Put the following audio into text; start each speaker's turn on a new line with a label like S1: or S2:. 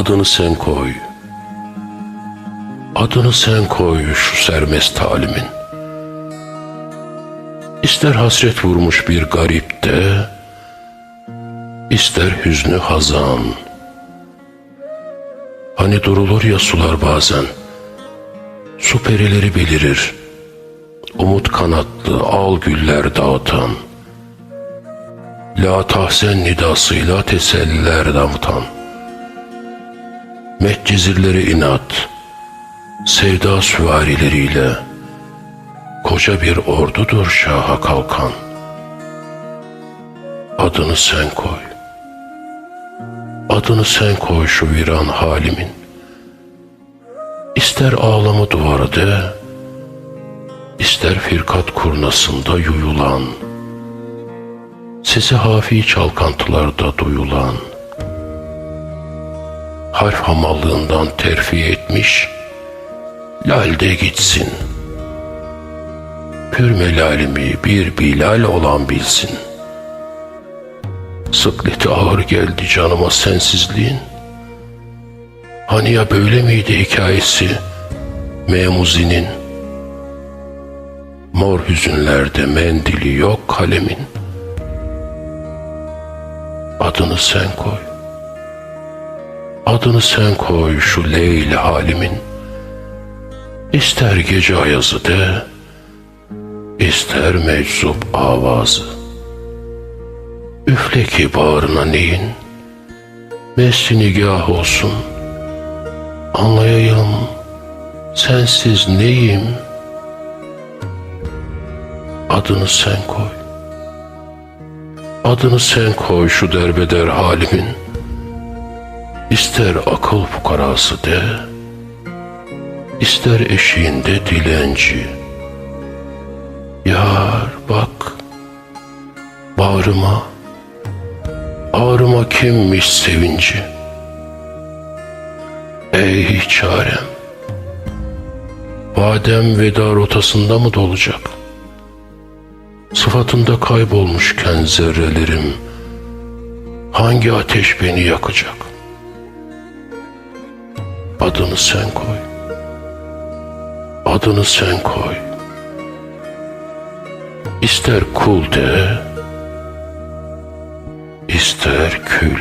S1: Adını sen koy. Adını sen koy şu sermest halimin. İster hasret vurmuş bir garipte, ister hüznü hazan. Hani durulur ya sular bazen, su perileri belirir, umut kanatlı al güller dağıtan, la tahsen nidasıyla teselliler damıtan, Medcezirleri inat, sevda süvarileriyle, koca bir ordudur şaha kalkan. Adını sen koy. Adını sen koy şu viran halimin. İster ağlama duvarı de, ister firkat kurnasında yuyulan, sesi hafi çalkantılarda duyulan, harf hamallığından terfi etmiş, lal de gitsin. Pür melalimi bir bilal olan bilsin. Sıkleti ağır geldi canıma sensizliğin. Hani ya böyle miydi hikayesi Memuzinin? Mor hüzünlerde mendili yok kalemin. Adını sen koy. Adını sen koy şu leyli halimin. İster gece ayazı de, ister meczup avazı. Üfle ki bağrına neyin, mesli nigah olsun. Anlayayım, sensiz neyim? Adını sen koy. Adını sen koy şu derbeder halimin. İster akıl fukarası de, ister eşiğinde dilenci. Yar bak, bağrıma, ağrıma kimmiş sevinci. Ey çarem, vadem veda rotasında mı dolacak? Sıfatında kaybolmuşken zerrelerim, hangi ateş beni yakacak? Adını sen koy. Adını sen koy. İster kul de, ister kül.